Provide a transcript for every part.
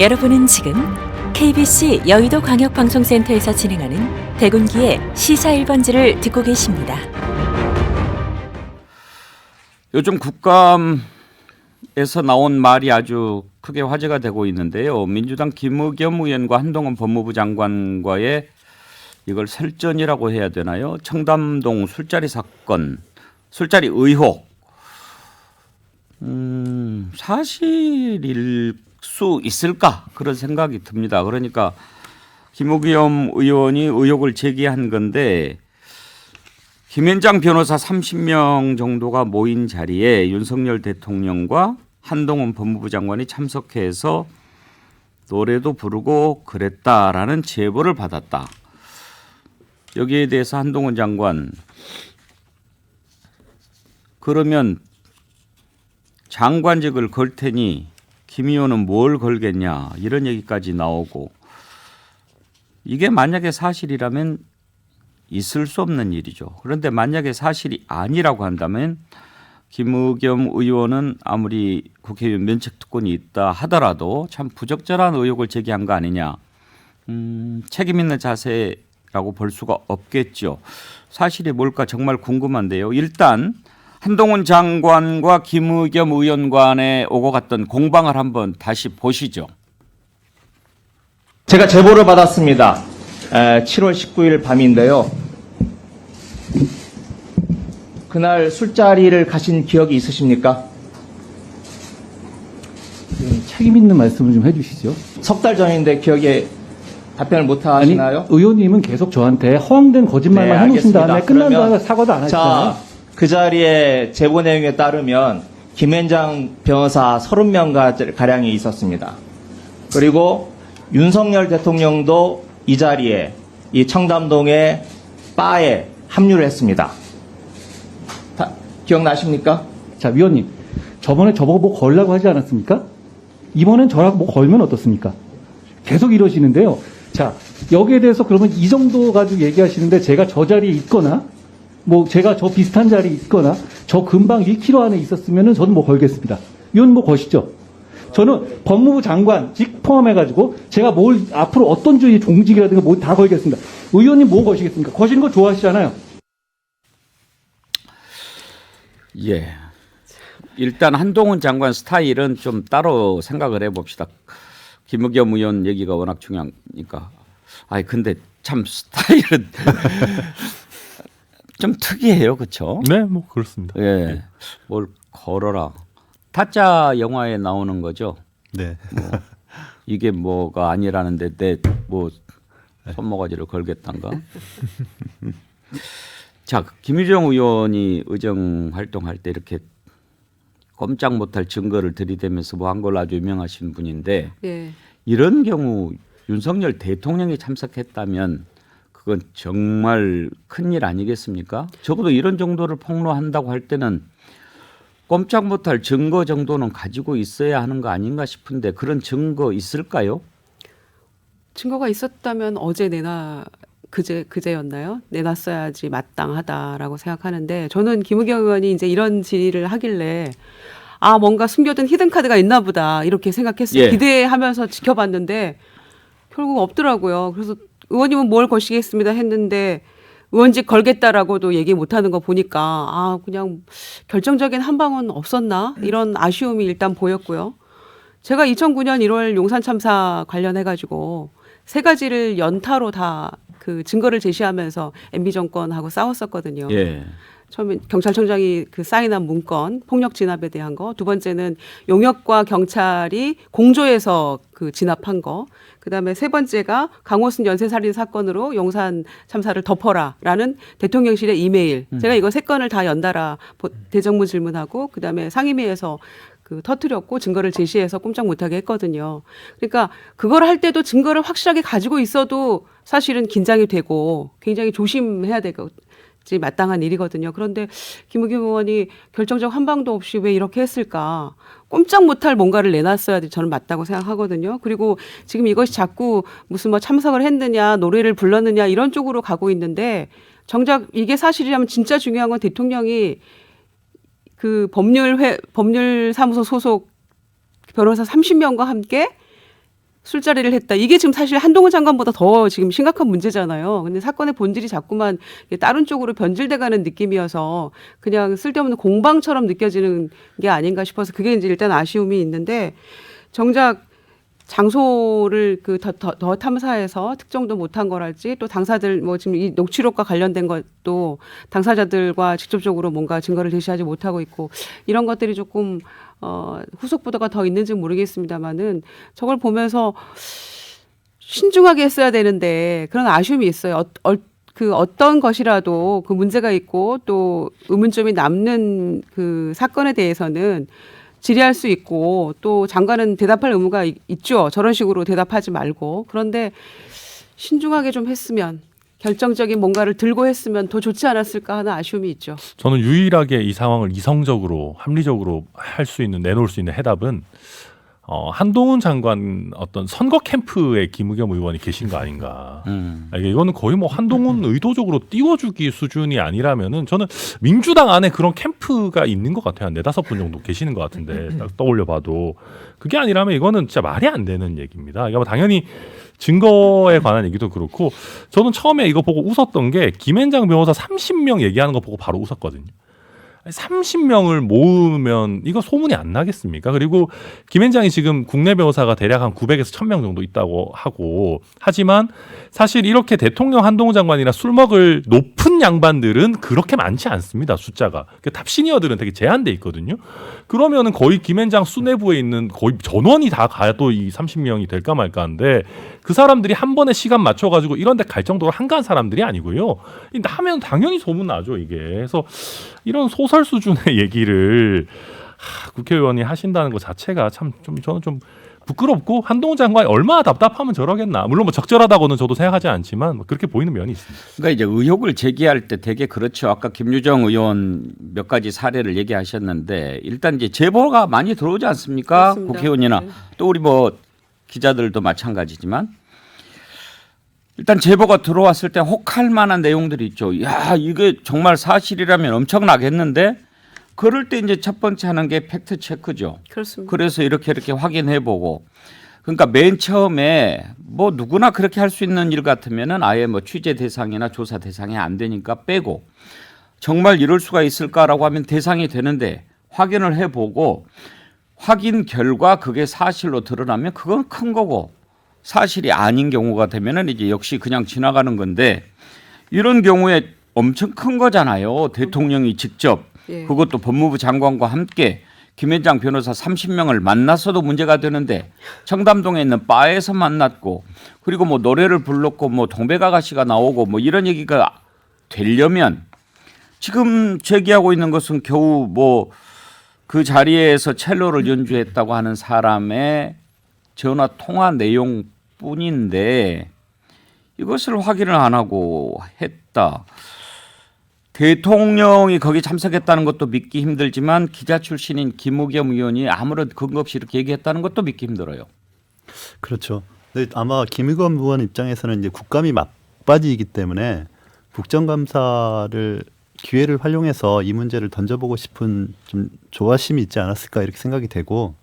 여러분은 지금 KBC 여의도 광역방송센터에서 진행하는 대군기의 시사 1번지를 듣고 계십니다. 요즘 국감에서 나온 말이 아주 크게 화제가 되고 있는데요. 민주당 김의겸 의원과 한동훈 법무부 장관과의 이걸 설전이라고 해야 되나요? 청담동 술자리 사건, 술자리 의혹. 음, 사실일 수 있을까? 그런 생각이 듭니다. 그러니까 김의겸 의원이 의혹을 제기한 건데 김현장 변호사 30명 정도가 모인 자리에 윤석열 대통령과 한동훈 법무부 장관이 참석해서 노래도 부르고 그랬다라는 제보를 받았다. 여기에 대해서 한동훈 장관 그러면 장관직을 걸 테니 김 의원은 뭘 걸겠냐 이런 얘기까지 나오고 이게 만약에 사실이라면 있을 수 없는 일이죠. 그런데 만약에 사실이 아니라고 한다면 김의겸 의원은 아무리 국회의원 면책 특권이 있다 하더라도 참 부적절한 의혹을 제기한 거 아니냐. 음, 책임 있는 자세라고 볼 수가 없겠죠. 사실이 뭘까 정말 궁금한데요. 일단 한동훈 장관과 김의겸 의원 간에 오고 갔던 공방을 한번 다시 보시죠. 제가 제보를 받았습니다. 에, 7월 19일 밤인데요. 그날 술자리를 가신 기억이 있으십니까? 좀 책임 있는 말씀을 좀 해주시죠. 석 달 전인데 기억에 답변을 못 아니, 하시나요? 의원님은 계속 저한테 허황된 거짓말만 네, 해놓으신. 다음에 끝난 다음에 사과도 안 하시잖아요. 자, 그 자리에 제보 내용에 따르면 김현장 변호사 30명 가량이 있었습니다. 그리고 윤석열 대통령도 이 자리에 이 청담동의 바에 합류를 했습니다. 다 기억나십니까? 자, 위원님. 저번에 저보고 뭐 걸라고 하지 않았습니까? 이번엔 저라고 뭐 걸면 어떻습니까? 계속 이러시는데요. 자, 여기에 대해서 그러면 이 정도 가지고 얘기하시는데 제가 저 자리에 있거나 뭐 제가 저 비슷한 자리에 있거나 저 근방 1km 안에 있었으면은 저는 뭐 걸겠습니다. 위원님 뭐 거시죠? 저는 법무부 장관 직 포함해가지고 제가 뭘 앞으로 어떤 주의 종직이라든가 뭐 다 걸겠습니다. 의원님 뭐 거시겠습니까? 거시는 거 좋아하시잖아요. 예. 일단 한동훈 장관 스타일은 좀 따로 생각을 해봅시다. 김의겸 의원 얘기가 워낙 중요하니까. 아니 근데 참 스타일은 좀 특이해요, 그렇죠? 네, 뭐 그렇습니다. 예. 뭘 걸어라. 타짜 영화에 나오는 거죠. 네. 이게 뭐가 아니라는데 내 뭐 손모가지를 걸겠단가? 자, 김유정 의원이 의정 활동할 때 이렇게 꼼짝 못할 증거를 들이대면서 뭐 한 걸로 아주 유명하신 분인데 예. 이런 경우 윤석열 대통령이 참석했다면 그건 정말 큰일 아니겠습니까? 적어도 이런 정도를 폭로한다고 할 때는 꼼짝 못할 증거 정도는 가지고 있어야 하는 거 아닌가 싶은데 그런 증거 있을까요? 증거가 있었다면 어제 내놔 그제 그제였나요? 내놨어야지 마땅하다라고 생각하는데 저는 김우경 의원이 이제 이런 질의를 하길래 아 뭔가 숨겨둔 히든 카드가 있나 보다 이렇게 생각했어요. 예. 기대하면서 지켜봤는데 결국 없더라고요. 그래서 의원님은 뭘 거시겠습니다 했는데 의원직 걸겠다라고도 얘기 못하는 거 보니까 아 그냥 결정적인 한 방은 없었나 이런 아쉬움이 일단 보였고요. 제가 2009년 1월 용산 참사 관련해 가지고 세 가지를 연타로 다 그 증거를 제시하면서 MB 정권하고 싸웠었거든요. 예. 처음에 경찰청장이 그 사인한 문건 폭력 진압에 대한 거, 두 번째는 용역과 경찰이 공조해서 그 진압한 거, 그 다음에 세 번째가 강호순 연쇄살인 사건으로 용산 참사를 덮어라라는 대통령실의 이메일. 제가 이거 세 건을 다 연달아 보- 대정부 질문하고 그 다음에 상임위에서 그 터트렸고 증거를 제시해서 꼼짝 못하게 했거든요. 그러니까 그걸 할 때도 증거를 확실하게 가지고 있어도 사실은 긴장이 되고 굉장히 조심해야 되고 지 마땅한 일이거든요. 그런데 김우겸 의원이 결정적 한 방도 없이 왜 이렇게 했을까? 꼼짝 못할 뭔가를 내놨어야 지 저는 맞다고 생각하거든요. 그리고 지금 이것이 자꾸 무슨 뭐 참석을 했느냐, 노래를 불렀느냐 이런 쪽으로 가고 있는데 정작 이게 사실이라면 진짜 중요한 건 대통령이 그 법률 회 법률 사무소 소속 변호사 30명과 함께 술자리를 했다. 이게 지금 사실 한동훈 장관보다 더 지금 심각한 문제잖아요. 근데 사건의 본질이 자꾸만 다른 쪽으로 변질돼가는 느낌이어서 그냥 쓸데없는 공방처럼 느껴지는 게 아닌가 싶어서 그게 이제 일단 아쉬움이 있는데 정작 장소를 그더더 탐사해서 특정도 못한 거랄지 또 당사들 뭐 지금 이 녹취록과 관련된 것도 당사자들과 직접적으로 뭔가 증거를 제시하지 못하고 있고 이런 것들이 조금 어 후속 보도가 더 있는지 는 모르겠습니다만은 저걸 보면서 신중하게 했어야 되는데 그런 아쉬움이 있어요. 어, 어, 그 어떤 것이라도 그 문제가 있고 또 의문점이 남는 그 사건에 대해서는 질의할 수 있고 또 장관은 대답할 의무가 있- 있죠. 저런 식으로 대답하지 말고 그런데 신중하게 좀 했으면 결정적인 뭔가를 들고 했으면 더 좋지 않았을까 하는 아쉬움이 있죠. 저는 유일하게 이 상황을 이성적으로 합리적으로 할 수 있는 내놓을 수 있는 해답은 어, 한동훈 장관 어떤 선거 캠프에 김의겸 의원이 계신 거 아닌가. 음. 아, 이거는 거의 뭐 한동훈 의도적으로 띄워주기 수준이 아니라면은 저는 민주당 안에 그런 캠프가 있는 것 같아요. 한 네다섯 분 정도 계시는 것 같은데 딱 떠올려 봐도 그게 아니라면 이거는 진짜 말이 안 되는 얘기입니다. 이거 뭐 당연히 증거에 관한 얘기도 그렇고 저는 처음에 이거 보고 웃었던 게 김앤장 변호사 30명 얘기하는 거 보고 바로 웃었거든요. 30명을 모으면 이거 소문이 안 나겠습니까? 그리고 김앤장이 지금 국내 변호사가 대략 한 900에서 1000명 정도 있다고 하고 하지만 사실 이렇게 대통령 한동훈 장관이나 술 먹을 높은 양반들은 그렇게 많지 않습니다. 숫자가. 그 탑 시니어들은 되게 제한돼 있거든요. 그러면은 거의 김앤장 수뇌부에 있는 거의 전원이 다 가도 이 30명이 될까 말까 한데 그 사람들이 한 번에 시간 맞춰 가지고 이런 데 갈 정도로 한가한 사람들이 아니고요. 이 나면 당연히 소문 나죠, 이게. 그래서 이런 소설 수준의 얘기를 하, 국회의원이 하신다는 것 자체가 참 좀 저는 좀 부끄럽고 한동훈 장관이 얼마나 답답하면 저러겠나. 물론 뭐 적절하다고는 저도 생각하지 않지만 뭐 그렇게 보이는 면이 있습니다. 그러니까 이제 의혹을 제기할 때 되게 그렇죠. 아까 김유정 의원 몇 가지 사례를 얘기하셨는데 일단 이제 제보가 많이 들어오지 않습니까? 그렇습니다. 국회의원이나 네. 또 우리 뭐 기자들도 마찬가지지만 일단 제보가 들어왔을 때 혹할 만한 내용들이 있죠. 야, 이게 정말 사실이라면 엄청나겠는데 그럴 때 이제 첫 번째 하는 게 팩트 체크죠. 그렇습니다. 그래서 이렇게 이렇게 확인해 보고 그러니까 맨 처음에 뭐 누구나 그렇게 할 수 있는 일 같으면은 아예 뭐 취재 대상이나 조사 대상이 안 되니까 빼고 정말 이럴 수가 있을까라고 하면 대상이 되는데 확인을 해 보고 확인 결과 그게 사실로 드러나면 그건 큰 거고 사실이 아닌 경우가 되면은 이제 역시 그냥 지나가는 건데 이런 경우에 엄청 큰 거잖아요. 대통령이 직접 예. 그것도 법무부 장관과 함께 김현장 변호사 30명을 만났어도 문제가 되는데 청담동에 있는 바에서 만났고 그리고 뭐 노래를 불렀고 뭐 동백아가씨가 나오고 뭐 이런 얘기가 되려면 지금 제기하고 있는 것은 겨우 뭐 그 자리에서 첼로를 연주했다고 하는 사람의 전화 통화 내용뿐인데 이것을 확인을 안 하고 했다. 대통령이 거기 참석했다는 것도 믿기 힘들지만 기자 출신인 김우겸 의원이 아무런 근거 없이 이렇게 얘기했다는 것도 믿기 힘들어요. 그렇죠. 근데 아마 김의겸 의원 입장에서는 이제 국감이 막바지이기 때문에 국정감사를 기회를 활용해서 이 문제를 던져보고 싶은 좀 조바심이 있지 않았을까 이렇게 생각이 되고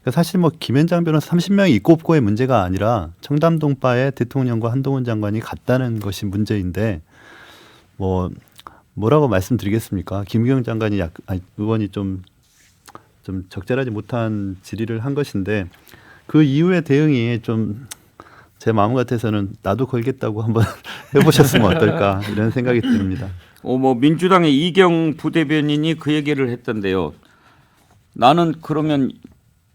그러니까 사실 뭐 김현장 변호사 30명이 있고 없고의 문제가 아니라 청담동 바에 대통령과 한동훈 장관이 갔다는 것이 문제인데 뭐 뭐라고 말씀드리겠습니까? 김경 장관이 약 아니, 의원이 좀 좀 적절하지 못한 질의를 한 것인데 그 이후의 대응이 좀 제 마음 같아서는 나도 걸겠다고 한번 해보셨으면 어떨까 이런 생각이 듭니다. 어, 뭐 민주당의 이경 부대변인이 그 얘기를 했던데요. 나는 그러면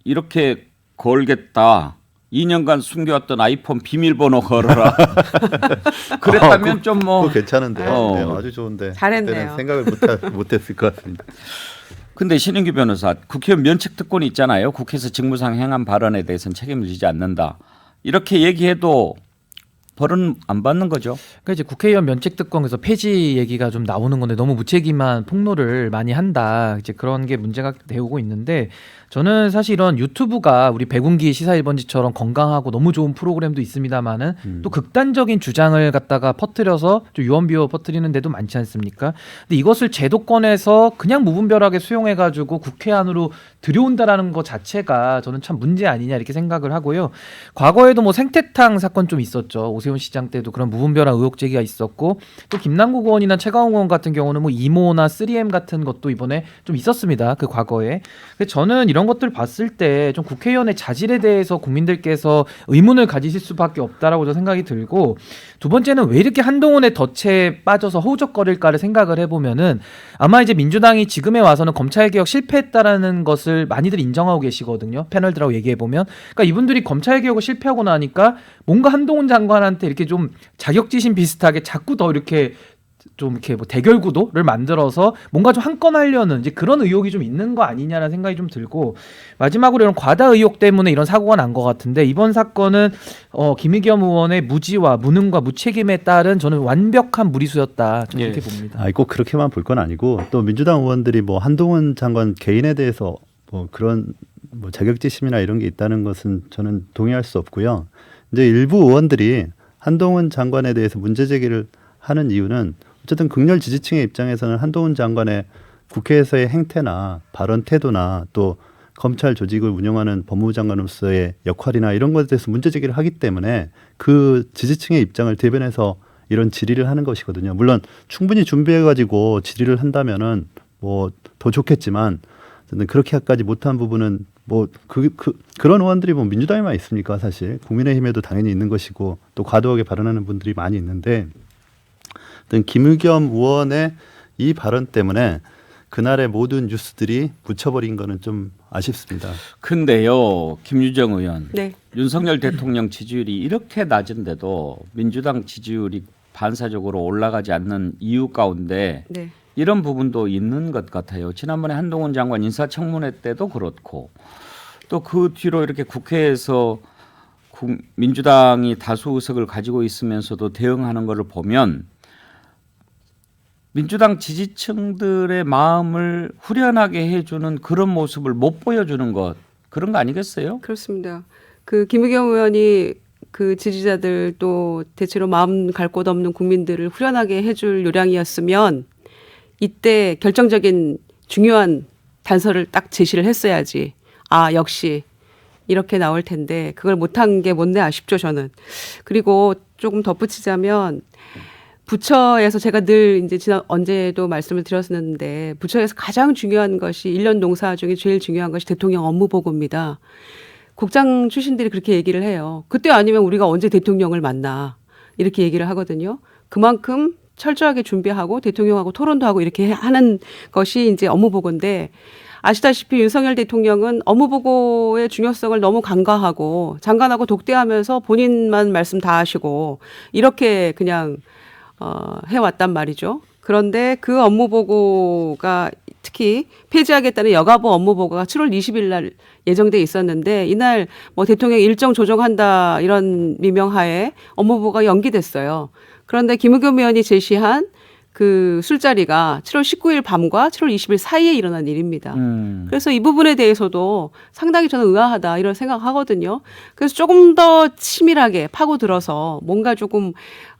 이렇게 걸겠다. 2년간 숨겨왔던 아이폰 비밀번호 걸어라. 그랬다면 좀 뭐. 그거 괜찮은데요. 어. 네, 아주 좋은데 잘했네요. 생각을 못 못했을 것 같습니다. 근데 신인규 변호사 국회의원 면책 특권이 있잖아요. 국회에서 직무상 행한 발언에 대해서는 책임을 지지 않는다. 이렇게 얘기해도 벌은 안 받는 거죠. 그러니까 이제 국회의원 면책 특권에서 폐지 얘기가 좀 나오는 건데 너무 무책임한 폭로를 많이 한다. 이제 그런 게 문제가 되고 있는데 저는 사실 이런 유튜브가 우리 백운기 시사 1번지처럼 건강하고 너무 좋은 프로그램도 있습니다만은 음. 또 극단적인 주장을 갖다가 퍼뜨려서 좀 유언비어 퍼뜨리는 데도 많지 않습니까? 근데 이것을 제도권에서 그냥 무분별하게 수용해 가지고 국회 안으로 들여온다라는 것 자체가 저는 참 문제 아니냐 이렇게 생각을 하고요. 과거에도 뭐 생태탕 사건 좀 있었죠. 오세훈 시장 때도 그런 무분별한 의혹 제기가 있었고 또 김남국 의원이나 최강욱 의원 같은 경우는 뭐 이모나 3M 같은 것도 이번에 좀 있었습니다. 그 과거에. 근데 저는 이런 것들 봤을 때 좀 국회의원의 자질에 대해서 국민들께서 의문을 가지실 수밖에 없다라고 저 생각이 들고 두 번째는 왜 이렇게 한동훈의 덫에 빠져서 허우적거릴까를 생각을 해보면은 아마 이제 민주당이 지금에 와서는 검찰 개혁 실패했다라는 것을 많이들 인정하고 계시거든요. 패널들하고 얘기해 보면, 그러니까 이분들이 검찰 개혁을 실패하고 나니까 뭔가 한동훈 장관한테 이렇게 좀 자격지심 비슷하게 자꾸 더 이렇게 좀 이렇게 뭐 대결 구도를 만들어서 뭔가 좀 한 건 하려는 이제 그런 의혹이 좀 있는 거 아니냐라는 생각이 좀 들고 마지막으로 이런 과다 의혹 때문에 이런 사고가 난 것 같은데 이번 사건은 어, 김의겸 의원의 무지와 무능과 무책임에 따른 저는 완벽한 무리수였다 좀 예. 이렇게 봅니다. 아니 꼭 그렇게만 볼 건 아니고 또 민주당 의원들이 뭐 한동훈 장관 개인에 대해서 뭐 그런 뭐 자격지심이나 이런 게 있다는 것은 저는 동의할 수 없고요. 이제 일부 의원들이 한동훈 장관에 대해서 문제 제기를 하는 이유는 어쨌든 극렬 지지층의 입장에서는 한동훈 장관의 국회에서의 행태나 발언 태도나 또 검찰 조직을 운영하는 법무부 장관으로서의 역할이나 이런 것에 대해서 문제 제기를 하기 때문에 그 지지층의 입장을 대변해서 이런 질의를 하는 것이거든요. 물론 충분히 준비해 가지고 질의를 한다면은 뭐 더 좋겠지만 저는 그렇게까지 못한 부분은 뭐그 그, 그런 의원들이 뭐 민주당에만 있습니까 사실 국민의힘에도 당연히 있는 것이고 또 과도하게 발언하는 분들이 많이 있는데 어떤 김의겸 의원의 이 발언 때문에 그날의 모든 뉴스들이 묻혀버린 거는 좀 아쉽습니다. 근데요, 김유정 의원, 네. 윤석열 대통령 지지율이 이렇게 낮은데도 민주당 지지율이 반사적으로 올라가지 않는 이유 가운데 네. 이런 부분도 있는 것 같아요. 지난번에 한동훈 장관 인사청문회 때도 그렇고 또 그 뒤로 이렇게 국회에서 국- 민주당이 다수 의석을 가지고 있으면서도 대응하는 것을 보면 민주당 지지층들의 마음을 후련하게 해주는 그런 모습을 못 보여주는 것 그런 거 아니겠어요? 그렇습니다. 그 김의겸 의원이 그 지지자들 또 대체로 마음 갈 곳 없는 국민들을 후련하게 해줄 요량이었으면 이때 결정적인 중요한 단서를 딱 제시를 했어야지. 아 역시 이렇게 나올 텐데 그걸 못한 게 못내 아쉽죠 저는. 그리고 조금 덧붙이자면 부처에서 제가 늘 이제 지난 언제도 말씀을 드렸었는데 부처에서 가장 중요한 것이 일년 농사 중에 제일 중요한 것이 대통령 업무 보고입니다. 국장 출신들이 그렇게 얘기를 해요. 그때 아니면 우리가 언제 대통령을 만나 이렇게 얘기를 하거든요. 그만큼 철저하게 준비하고 대통령하고 토론도 하고 이렇게 하는 것이 이제 업무 보고인데 아시다시피 윤석열 대통령은 업무 보고의 중요성을 너무 간과하고 장관하고 독대하면서 본인만 말씀 다 하시고 이렇게 그냥 어, 해왔단 말이죠. 그런데 그 업무 보고가 특히 폐지하겠다는 여가부 업무 보고가 7월 20일 날 예정돼 있었는데 이날 뭐 대통령 일정 조정한다 이런 미명하에 업무 보고가 연기됐어요. 그런데 김의겸 의원이 제시한 그 술자리가 7월 19일 밤과 7월 20일 사이에 일어난 일입니다. 음. 그래서 이 부분에 대해서도 상당히 저는 의아하다 이런 생각하거든요. 그래서 조금 더 치밀하게 파고 들어서 뭔가 조금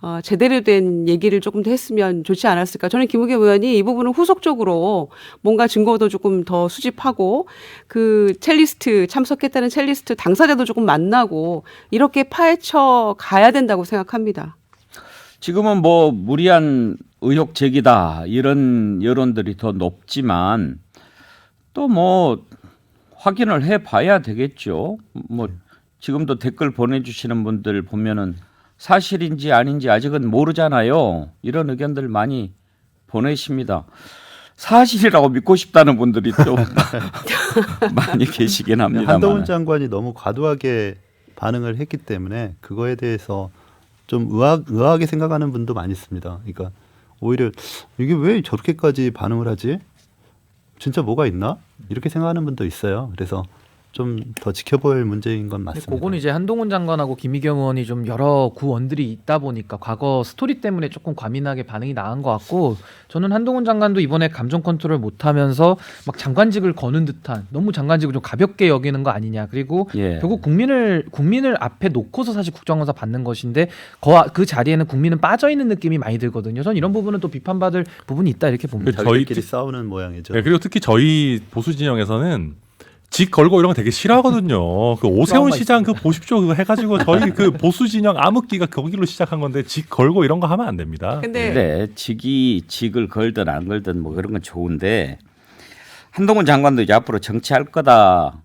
어, 제대로 된 얘기를 조금 더 했으면 좋지 않았을까. 저는 김우겸 의원이 이 부분은 후속적으로 뭔가 증거도 조금 더 수집하고 그 첼리스트 참석했다는 첼리스트 당사자도 조금 만나고 이렇게 파헤쳐 가야 된다고 생각합니다. 지금은 뭐 무리한 의혹 제기다 이런 여론들이 더 높지만 또 뭐 확인을 해 봐야 되겠죠. 뭐 지금도 댓글 보내주시는 분들 보면은 사실인지 아닌지 아직은 모르잖아요. 이런 의견들 많이 보내십니다. 사실이라고 믿고 싶다는 분들이 또 많이 계시긴 합니다. 한동훈 장관이 너무 과도하게 반응을 했기 때문에 그거에 대해서 좀 의아, 의아하게 생각하는 분도 많이 있습니다. 그러니까 오히려 이게 왜 저렇게까지 반응을 하지? 진짜 뭐가 있나? 이렇게 생각하는 분도 있어요. 그래서 좀 더 지켜볼 문제인 건 맞습니다. 그거는 이제 한동훈 장관하고 김의겸 의원이 좀 여러 구원들이 있다 보니까 과거 스토리 때문에 조금 과민하게 반응이 나간 것 같고 저는 한동훈 장관도 이번에 감정 컨트롤 못하면서 막 장관직을 거는 듯한 너무 장관직을 좀 가볍게 여기는 거 아니냐 그리고 예. 결국 국민을 국민을 앞에 놓고서 사실 국정감사 받는 것인데 거, 그 자리에는 국민은 빠져 있는 느낌이 많이 들거든요. 저는 이런 부분은 또 비판받을 부분이 있다 이렇게 봅니다. 저희 저희끼리 특- 싸우는 모양이죠. 네, 그리고 특히 저희 보수 진영에서는 직 걸고 이런 거 되게 싫어하거든요. 그 오세훈 시장 그 보십시오 그거 해가지고 저희 그 보수 진영 암흑기가 거기로 시작한 건데 직 걸고 이런 거 하면 안 됩니다. 근데 그래 직이 직을 걸든 안 걸든 뭐 그런 건 좋은데 한동훈 장관도 이제 앞으로 정치할 거다.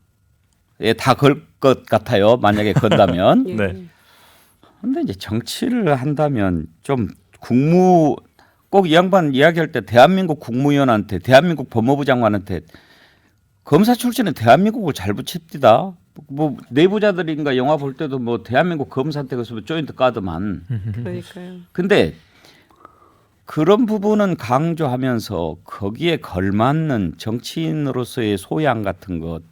다걸 것 같아요. 만약에 건다면. 예. 네. 근데 이제 정치를 한다면 좀 국무 꼭 이 양반 이야기할 때 대한민국 국무위원한테 대한민국 법무부 장관한테 검사 출신은 대한민국을 잘 붙입니다. 뭐 내부자들인가 영화 볼 때도 뭐 대한민국 검사한테 가서 조인트 까더만. 그러니까요. 근데 그런 부분은 강조하면서 거기에 걸맞는 정치인으로서의 소양 같은 것,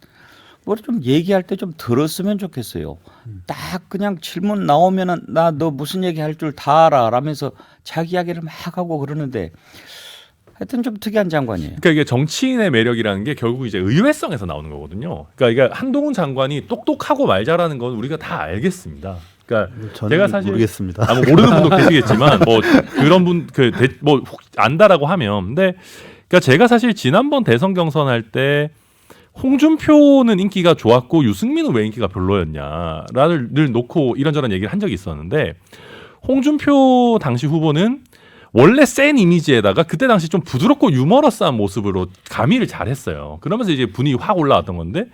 뭐 좀 얘기할 때 좀 들었으면 좋겠어요. 딱 그냥 질문 나오면은 나 너 무슨 얘기 할 줄 다 알아 라면서 자기 이야기를 막 하고 그러는데 하여튼 좀 특이한 장관이에요. 그러니까 이게 정치인의 매력이라는 게 결국 이제 의외성에서 나오는 거거든요. 그러니까 이게 한동훈 장관이 똑똑하고 말 잘하는 건 우리가 다 알겠습니다. 그러니까 저는 제가 사실 모르겠습니다. 아, 뭐 모르는 분도 계시겠지만 뭐 그런 분그뭐 안다라고 하면 근데 그러니까 제가 사실 지난번 대선 경선할 때 홍준표는 인기가 좋았고 유승민은 왜 인기가 별로였냐를 늘 놓고 이런저런 얘기를 한 적이 있었는데 홍준표 당시 후보는 원래 센 이미지에다가 그때 당시 좀 부드럽고 유머러스한 모습으로 가미를 잘했어요. 그러면서 이제 분위기 확 올라왔던 건데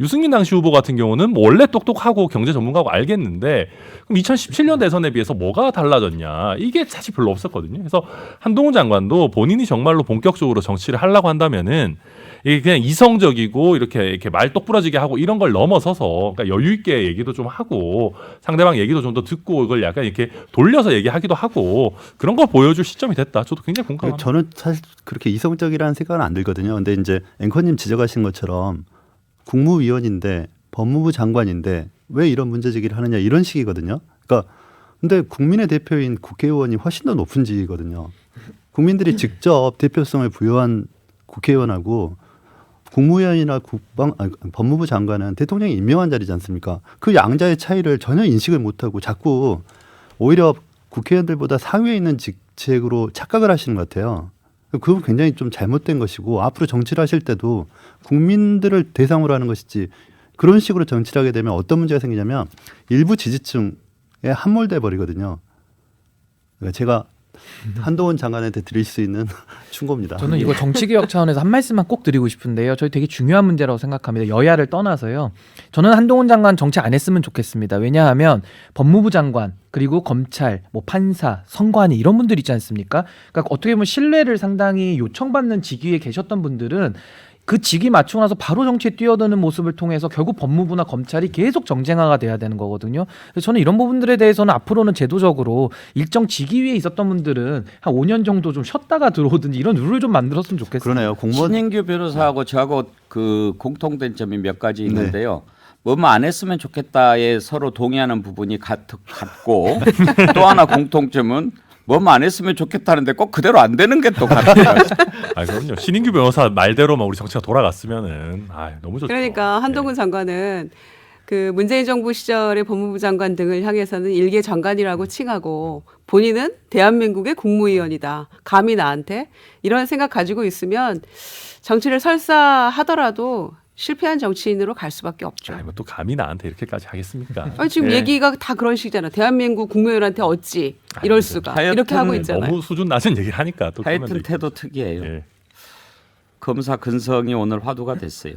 유승민 당시 후보 같은 경우는 뭐 원래 똑똑하고 경제 전문가고 알겠는데 그럼 2017년 대선에 비해서 뭐가 달라졌냐 이게 사실 별로 없었거든요. 그래서 한동훈 장관도 본인이 정말로 본격적으로 정치를 하려고 한다면은 이게 그냥 이성적이고 이렇게 이렇게 말 똑부러지게 하고 이런 걸 넘어서서 그러니까 여유 있게 얘기도 좀 하고 상대방 얘기도 좀 더 듣고 이걸 약간 이렇게 돌려서 얘기하기도 하고 그런 걸 보여줄 시점이 됐다. 저도 굉장히 공감합니다. 저는 사실 그렇게 이성적이라는 생각은 안 들거든요. 근데 이제 앵커님 지적하신 것처럼 국무위원인데 법무부 장관인데 왜 이런 문제 제기를 하느냐 이런 식이거든요. 그러니까 근데 국민의 대표인 국회의원이 훨씬 더 높은 직이거든요. 국민들이 직접 대표성을 부여한 국회의원하고 국무위원이나 국방 아니, 법무부 장관은 대통령이 임명한 자리지 않습니까? 그 양자의 차이를 전혀 인식을 못하고 자꾸 오히려 국회의원들보다 상위에 있는 직 책으로 착각을 하시는 것 같아요. 그건 굉장히 좀 잘못된 것이고 앞으로 정치를 하실 때도 국민들을 대상으로 하는 것이지 그런 식으로 정치를 하게 되면 어떤 문제가 생기냐면 일부 지지층에 함몰돼 버리거든요. 그러니까 제가 한동훈 장관한테 드릴 수 있는 충고입니다. 저는 이거 정치개혁 차원에서 한 말씀만 꼭 드리고 싶은데요. 저희 되게 중요한 문제라고 생각합니다. 여야를 떠나서요. 저는 한동훈 장관 정치 안 했으면 좋겠습니다. 왜냐하면 법무부 장관 그리고 검찰, 뭐 판사, 선관위 이런 분들 있지 않습니까? 그러니까 어떻게 보면 신뢰를 상당히 요청받는 직위에 계셨던 분들은 그 직위 맞추고 나서 바로 정치에 뛰어드는 모습을 통해서 결국 법무부나 검찰이 계속 정쟁화가 돼야 되는 거거든요. 그래서 저는 이런 부분들에 대해서는 앞으로는 제도적으로 일정 직위 위에 있었던 분들은 한 5년 정도 좀 쉬었다가 들어오든지 이런 룰을 좀 만들었으면 좋겠어요. 그러네요. 공무원 신인규 변호사하고 저하고 그 공통된 점이 몇 가지 네. 있는데요. 뭐뭐 안 했으면 좋겠다에 서로 동의하는 부분이 같, 같고 또 하나 공통점은 뭐뭐 안 했으면 좋겠다는데 꼭 그대로 안 되는 게 또 같아요. 아 그럼요. 신인규 변호사 말대로만 우리 정치가 돌아갔으면은 아 너무 좋죠. 그러니까 한동훈 장관은 그 문재인 정부 시절의 법무부 장관 등을 향해서는 일개 장관이라고 칭하고 본인은 대한민국의 국무위원이다. 감히 나한테 이런 생각 가지고 있으면 정치를 설사 하더라도 실패한 정치인으로 갈 수밖에 없죠. 아, 뭐또 감히 나한테 이렇게까지 하겠습니까? 아니, 지금 네. 얘기가 다 그런 식이잖아. 대한민국 국무위원한테 어찌 이럴 수가 하여튼 이렇게 하고 있잖아요. 너무 수준 낮은 얘기를 하니까 또 하여튼. 태도 특이해요. 예. 검사 근성이 오늘 화두가 됐어요.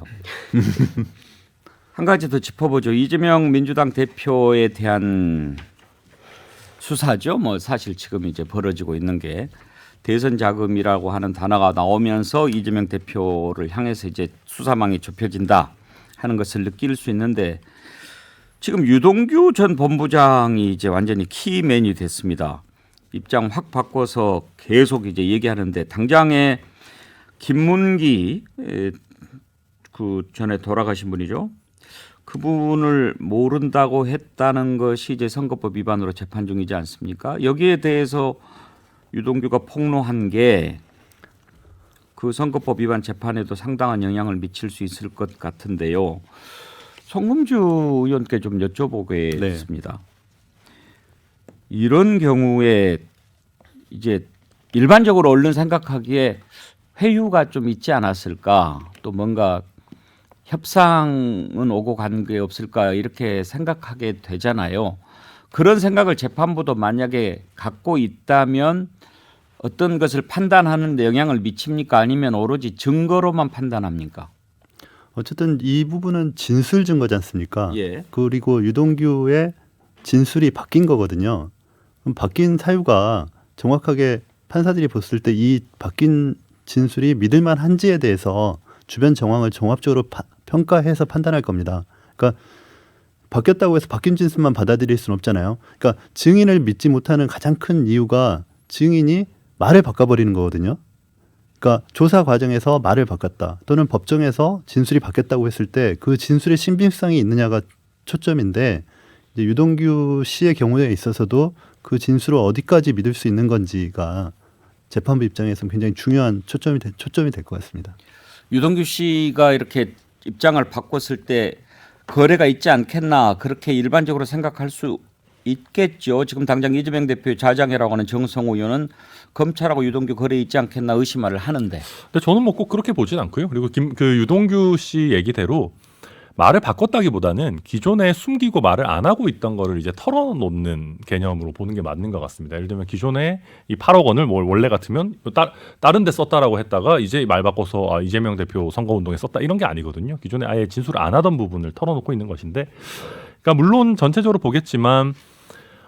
한 가지 더 짚어보죠. 이재명 민주당 대표에 대한 수사죠. 뭐 사실 지금 이제 벌어지고 있는 게 대선 자금이라고 하는 단어가 나오면서 이재명 대표를 향해서 이제 수사망이 좁혀진다 하는 것을 느낄 수 있는데 지금 유동규 전 본부장이 이제 완전히 키맨이 됐습니다. 입장 확 바꿔서 계속 이제 얘기하는데 당장에 김문기 에, 그 전에 돌아가신 분이죠. 그 부분을 모른다고 했다는 것이 이제 선거법 위반으로 재판 중이지 않습니까? 여기에 대해서 유동규가 폭로한 게 그 선거법 위반 재판에도 상당한 영향을 미칠 수 있을 것 같은데요. 송금주 의원께 좀 여쭤보겠습니다. 이런 경우에 이제 일반적으로 언론 생각하기에 회유가 좀 있지 않았을까 또 뭔가 협상은 오고 간 게 없을까 이렇게 생각하게 되잖아요. 그런 생각을 재판부도 만약에 갖고 있다면 어떤 것을 판단하는 데 영향을 미칩니까 아니면 오로지 증거로만 판단합니까? 어쨌든 이 부분은 진술 증거지 않습니까? 예. 그리고 유동규의 진술이 바뀐 거거든요. 그럼 바뀐 사유가 정확하게 판사들이 봤을 때 이 바뀐 진술이 믿을만 한지에 대해서 주변 정황을 종합적으로 파- 평가해서 판단할 겁니다. 그러니까 바뀌었다고 해서 바뀐 진술만 받아들일 수는 없잖아요. 그러니까 증인을 믿지 못하는 가장 큰 이유가 증인이 말을 바꿔버리는 거거든요. 그러니까 조사 과정에서 말을 바꿨다 또는 법정에서 진술이 바뀌었다고 했을 때 그 진술의 신빙성이 있느냐가 초점인데 이제 유동규 씨의 경우에 있어서도 그 진술을 어디까지 믿을 수 있는 건지가 재판부 입장에서는 굉장히 중요한 초점이 되, 초점이 될 것 같습니다. 유동규 씨가 이렇게 입장을 바꿨을 때 거래가 있지 않겠나 그렇게 일반적으로 생각할 수 있겠죠. 지금 당장 이재명 대표의 자장이라고 하는 정성호 의원은 검찰하고 유동규 거래 있지 않겠나 의심을 하는데 근데 저는 뭐 꼭 그렇게 보진 않고요. 그리고 김 그 유동규 씨 얘기대로 말을 바꿨다기보다는 기존에 숨기고 말을 안 하고 있던 거를 이제 털어놓는 개념으로 보는 게 맞는 것 같습니다. 예를 들면 기존에 이 8억 원을 뭐 원래 같으면 따, 다른 데 썼다라고 했다가 이제 말 바꿔서 아, 이재명 대표 선거운동에 썼다 이런 게 아니거든요. 기존에 아예 진술을 안 하던 부분을 털어놓고 있는 것인데 그러니까 물론 전체적으로 보겠지만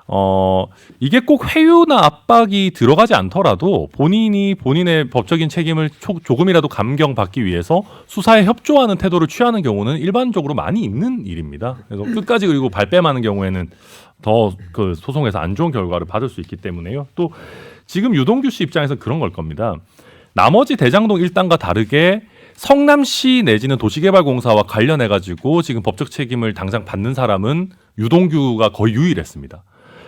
어 이게 꼭 회유나 압박이 들어가지 않더라도 본인이 본인의 법적인 책임을 초- 조금이라도 감경받기 위해서 수사에 협조하는 태도를 취하는 경우는 일반적으로 많이 있는 일입니다. 그래서 끝까지 그리고 발뺌하는 경우에는 더 그 소송에서 안 좋은 결과를 받을 수 있기 때문에요. 또 지금 유동규 씨 입장에서 그런 걸 겁니다. 나머지 대장동 일당과 다르게 성남시 내지는 도시개발공사와 관련해 가지고 지금 법적 책임을 당장 받는 사람은 유동규가 거의 유일했습니다.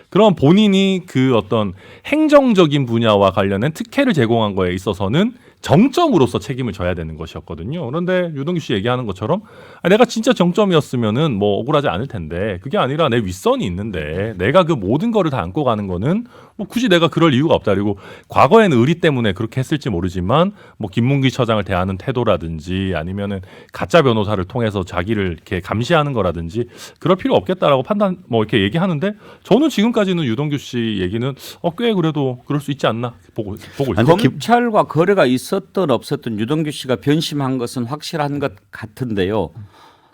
그럼 본인이 그 어떤 행정적인 분야와 관련된 특혜를 제공한 거에 있어서는 정점으로서 책임을 져야 되는 것이었거든요. 그런데 유동규 씨 얘기하는 것처럼 아, 내가 진짜 정점이었으면은 뭐 억울하지 않을 텐데 그게 아니라 내 윗선이 있는데 내가 그 모든 거를 다 안고 가는 거는 뭐 굳이 내가 그럴 이유가 없다. 그리고 과거에는 의리 때문에 그렇게 했을지 모르지만 뭐 김문기 처장을 대하는 태도라든지 아니면은 가짜 변호사를 통해서 자기를 이렇게 감시하는 거라든지 그럴 필요 없겠다라고 판단 뭐 이렇게 얘기하는데 저는 지금까지는 유동규 씨 얘기는 어 꽤 그래도 그럴 수 있지 않나 보고 보고. 아니, 기- 검찰과 거래가 있었던 없었던 유동규 씨가 변심한 것은 확실한 것 같은데요.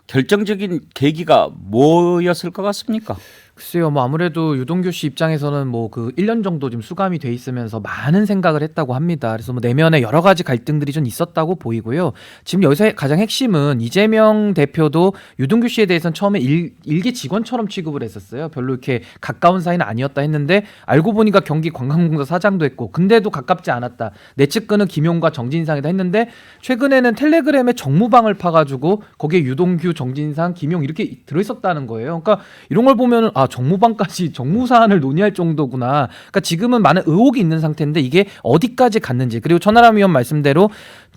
결정적인 계기가 뭐였을 것 같습니까? 글쎄요, 뭐 아무래도 유동규 씨 입장에서는 뭐 그 1 년 정도 지금 수감이 돼 있으면서 많은 생각을 했다고 합니다. 그래서 뭐 내면에 여러 가지 갈등들이 좀 있었다고 보이고요. 지금 여기서 가장 핵심은 이재명 대표도 유동규 씨에 대해서는 처음에 일, 일개 직원처럼 취급을 했었어요. 별로 이렇게 가까운 사이는 아니었다 했는데 알고 보니까 경기 관광공사 사장도 했고 근데도 가깝지 않았다. 내 측근은 김용과 정진상이다 했는데 최근에는 텔레그램에 정무방을 파가지고 거기에 유동규, 정진상, 김용 이렇게 들어있었다는 거예요. 그러니까 이런 걸 보면 아 정무방까지 정무 사안을 논의할 정도구나. 그러니까 지금은 많은 의혹이 있는 상태인데 이게 어디까지 갔는지 그리고 천하람 위원 말씀대로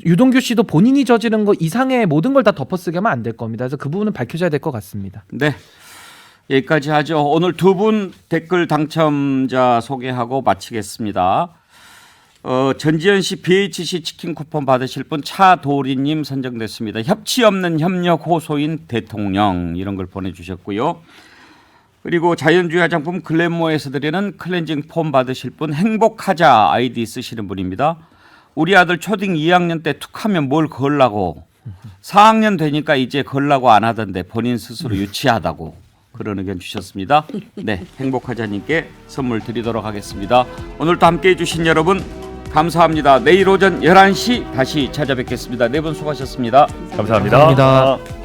유동규 씨도 본인이 저지른 거 이상의 모든 걸 다 덮어쓰게 하면 안 될 겁니다. 그래서 그 부분은 밝혀져야 될 것 같습니다. 네. 여기까지 하죠. 오늘 두 분 댓글 당첨자 소개하고 마치겠습니다. 어, 전지현 씨 BHC 치킨 쿠폰 받으실 분 차도리님 선정됐습니다. 협치 없는 협력 호소인 대통령 이런 걸 보내주셨고요. 그리고 자연주의 화장품 글래모에서 드리는 클렌징 폼 받으실 분 행복하자 아이디 쓰시는 분입니다. 우리 아들 초딩 2학년 때 툭하면 뭘 걸라고 4학년 되니까 이제 걸라고 안 하던데 본인 스스로 유치하다고 그런 의견 주셨습니다. 네, 행복하자님께 선물 드리도록 하겠습니다. 오늘도 함께해 주신 여러분 감사합니다. 내일 오전 11시 다시 찾아뵙겠습니다. 네 분 수고하셨습니다. 감사합니다. 감사합니다.